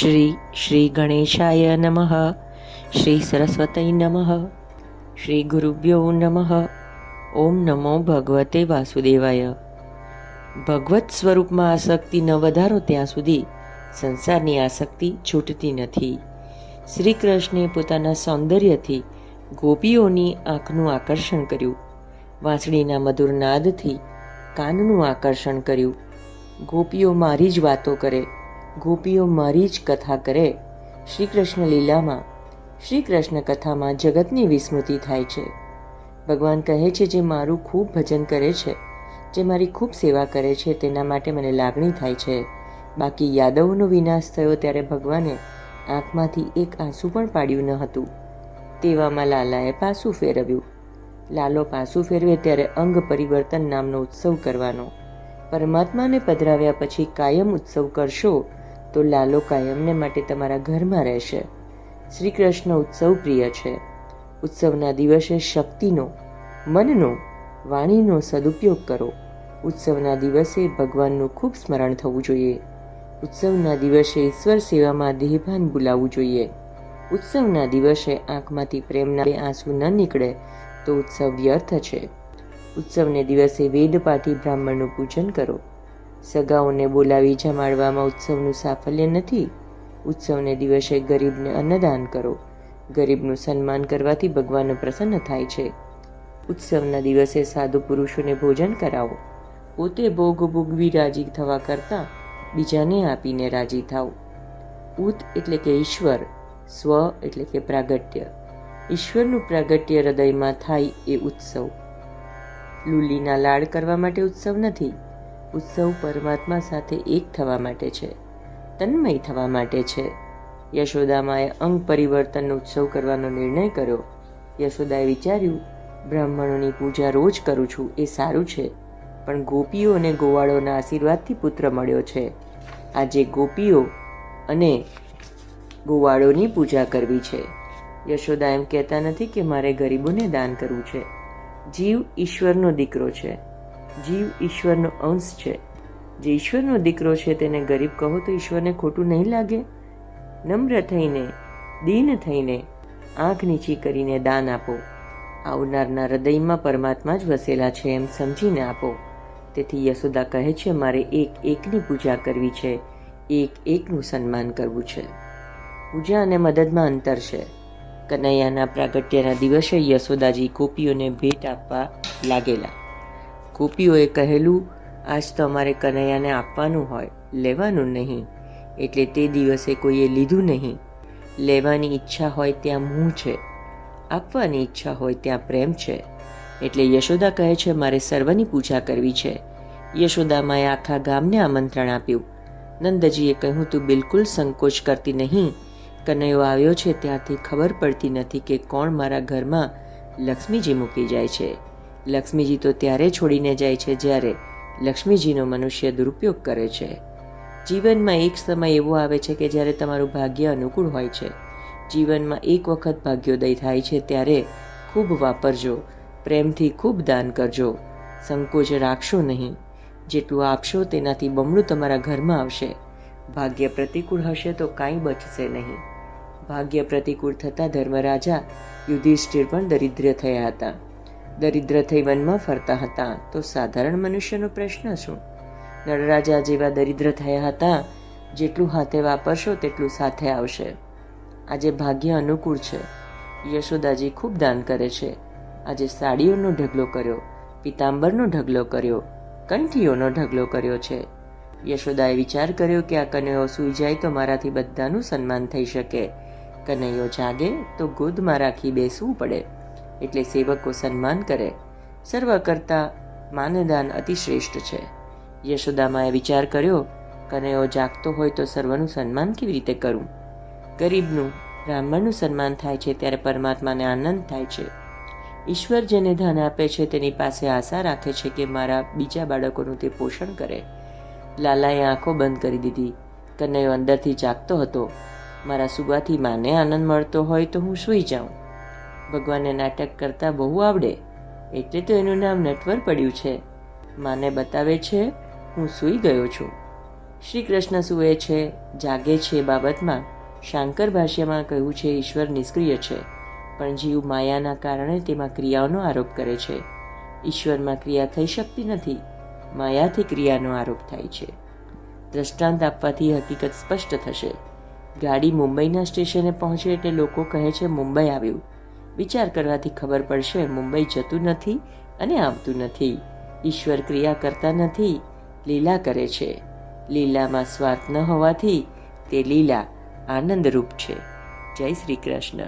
શ્રી શ્રી ગણેશાય નમઃ શ્રી સરસ્વતય નમઃ શ્રી ગુરુભ્યો નમઃ ઓમ નમો ભગવતે વાસુદેવાય ભગવત સ્વરૂપમાં આસક્તિ ન વધારો ત્યાં સુધી સંસારની આસક્તિ છૂટતી નથી। શ્રી કૃષ્ણે પોતાના સૌંદર્યથી ગોપીઓની આંખનું આકર્ષણ કર્યું, વાંસળીના મધુર નાદથી કાનનું આકર્ષણ કર્યું, ગોપીઓ મારી જ વાતો કરે ગોપીઓ મારી જ કથા કરે શ્રી કૃષ્ણ લીલામાં. શ્રી કૃષ્ણ કથામાં જગતની વિસ્મૃતિ થાય છે. ભગવાન કહે છે જે મારું ખૂબ ભજન કરે છે, જે મારી ખૂબ સેવા કરે છે, તેના માટે મને લાગણી થાય છે. બાકી યાદવનો વિનાશ થયો ત્યારે ભગવાને આંખમાંથી એક આંસુ પણ પાડ્યું ન હતું. તેવામાં લાલાએ પાસું ફેરવ્યું. લાલો પાસું ફેરવે ત્યારે અંગ પરિવર્તન નામનો ઉત્સવ કરવાનો. પરમાત્માને પધરાવ્યા પછી કાયમ ઉત્સવ કરશો તો લાલો કાયમને માટે તમારા ઘરમાં રહેશે. શ્રી કૃષ્ણ ઉત્સવ પ્રિય છે. ઉત્સવના દિવસે શક્તિનો, મનનો, વાણીનો સદુપયોગ કરો. ઉત્સવના દિવસે ભગવાનનું ખૂબ સ્મરણ થવું જોઈએ. ઉત્સવના દિવસે ઈશ્વર સેવામાં દેહભાન બોલાવવું જોઈએ. ઉત્સવના દિવસે આંખમાંથી પ્રેમના આંસુ ન નીકળે તો ઉત્સવ વ્યર્થ છે. ઉત્સવને દિવસે વેદપાઠી બ્રાહ્મણનું પૂજન કરો. સગાઓને બોલાવી જમાડવામાં ઉત્સવનું સાફલ્ય નથી. ઉત્સવને દિવસે ગરીબને અન્નદાન કરો. ગરીબનું સન્માન કરવાથી ભગવાન પ્રસન્ન થાય છે. ઉત્સવના દિવસે સાધુ પુરુષોને ભોજન કરાવો. પોતે ભોગ ભોગવી રાજી થવા કરતાં બીજાને આપીને રાજી થાવ ઉત એટલે કે ઈશ્વર, સ્વ એટલે કે પ્રાગટ્ય. ઈશ્વરનું પ્રાગટ્ય હૃદયમાં થાય એ ઉત્સવ. લુલીના લાડ કરવા માટે ઉત્સવ નથી. ઉત્સવ પરમાત્મા સાથે એક થવા માટે છે. તન્મય થવા માટે છે. યશોદામાએ અંગ પરિવર્તનનો ઉત્સવ કરવાનો નિર્ણય કર્યો. યશોદાએ વિચાર્યું, બ્રાહ્મણોની પૂજા રોજ કરું છું, એ સારું છે. પણ ગોપીઓ અને ગોવાળોના આશીર્વાદથી પુત્ર મળ્યો છે. આજે ગોપીઓ અને ગોવાળોની પૂજા કરવી છે. યશોદા એમ કહેતા નથી કે મારે ગરીબોને દાન કરવું છે. જીવ ઈશ્વરનો દીકરો છે. જીવ ઈશ્વરનો અંશ છે. જે ઈશ્વરનો દીકરો છે તેને ગરીબ કહો તો ઈશ્વરને ખોટું નહીં લાગે. નમ્ર થઈને, દીન થઈને આંખ નીચી કરીને દાન આપો. આવનારના હૃદયમાં પરમાત્મા જ વસેલા છે એમ સમજીને આપો. તેથી યશોદા કહે છે, મારે એક એકની પૂજા કરવી છે. એક એકનું સન્માન કરવું છે. પૂજા અને મદદમાં અંતર છે. કનૈયાના પ્રાગટ્યના દિવસે યશોદાજી ગોપીઓને ભેટ આપવા લાગેલા. ગોપીઓએ કહેલું, આજ તો અમારે કનૈયાને આપવાનું હોય, લેવાનું નહીં. એટલે તે દિવસે કોઈએ લીધું નહીં. લેવાની ઈચ્છા હોય ત્યાં મું છે. આપવાની ઈચ્છા હોય ત્યાં પ્રેમ છે. એટલે યશોદા કહે છે, મારે સર્વની પૂજા કરવી છે. યશોદામાએ આખા ગામને આમંત્રણ આપ્યું. નંદજીએ કહ્યું, તું બિલકુલ સંકોચ કરતી નહીં. કનૈયો આવ્યો છે ત્યારથી ખબર પડતી નથી કે કોણ મારા ઘરમાં લક્ષ્મીજી મૂકી જાય છે. લક્ષ્મીજી તો ત્યારે છોડીને જાય છે જ્યારે લક્ષ્મીજીનો મનુષ્ય દુરુપયોગ કરે છે. જીવનમાં એક સમય એવો આવે છે કે જ્યારે તમારું ભાગ્ય અનુકૂળ હોય છે. જીવનમાં એક વખત ભાગ્યોદય થાય છે ત્યારે ખૂબ વાપરજો, પ્રેમથી ખૂબ દાન કરજો. સંકોચ રાખશો નહીં. જેટલું આપશો તેનાથી બમણું તમારા ઘરમાં આવશે. ભાગ્ય પ્રતિકૂળ હશે તો કાંઈ બચશે નહીં. ભાગ્ય પ્રતિકૂળ થતાં ધર્મરાજા યુધિષ્ઠિર પણ દરિદ્ર થયા હતા. દરિદ્ર થઈ વનમાં ફરતા હતા. તો સાધારણ મનુષ્યનો પ્રશ્ન શું? નળરાજા જેવા દરિદ્ર થયા હતા, જેટલું હાથે વાપરશો તેટલું સાથે આવશે. આજે ભાગ્ય અનુકૂળ છે. યશોદાજી ખૂબ દાન કરે છે. આજે સાડીઓનો ઢગલો કર્યો, પિતાંબરનો ઢગલો કર્યો, કંઠીઓનો ઢગલો કર્યો છે. યશોદાએ વિચાર કર્યો કે આ કનૈયો સૂઈ જાય તો મારાથી બધાનું સન્માન થઈ શકે. કનૈયો જાગે તો ગોદમાં રાખી બેસવું પડે. એટલે સેવકો સન્માન કરે. સર્વ કરતાં માનદાન અતિશ્રેષ્ઠ છે. યશોદામાએ વિચાર કર્યો, કનૈયો જાગતો હોય તો સર્વનું સન્માન કેવી રીતે કરું? ગરીબનું, બ્રાહ્મણનું સન્માન થાય છે ત્યારે પરમાત્માને આનંદ થાય છે. ઈશ્વર જેને ધન આપે છે તેની પાસે આશા રાખે છે કે મારા બીજા બાળકોનું તે પોષણ કરે. લાલાએ આંખો બંધ કરી દીધી. કનૈયો અંદરથી જાગતો હતો. મારા સુવાથી માને આનંદ મળતો હોય તો હું સૂઈ જાઉં. ભગવાનને નાટક કરતાં બહુ આવડે, એટલે તો એનું નામ નટવર પડ્યું છે. માને બતાવે છે, હું સૂઈ ગયો છું. શ્રી કૃષ્ણ સૂવે છે, જાગે છે બાબતમાં. શાંકર ભાષ્યમાં કહ્યું છે, ઈશ્વર નિષ્ક્રિય છે, પણ જીવ માયાના કારણે તેમાં ક્રિયાઓનો આરોપ કરે છે. ઈશ્વરમાં ક્રિયા થઈ શકતી નથી, માયાથી ક્રિયાનો આરોપ થાય છે. દ્રષ્ટાંત આપવાથી હકીકત સ્પષ્ટ થશે. ગાડી મુંબઈના સ્ટેશને પહોંચે એટલે લોકો કહે છે, મુંબઈ આવ્યું. વિચાર કરવાથી ખબર પડશે, મુંબઈ જતું નથી અને આવતું નથી. ઈશ્વર ક્રિયા કરતા નથી, લીલા કરે છે. લીલામાં સ્વાર્થ ન હોવાથી તે લીલા, આનંદરૂપ છે. જય શ્રી કૃષ્ણ.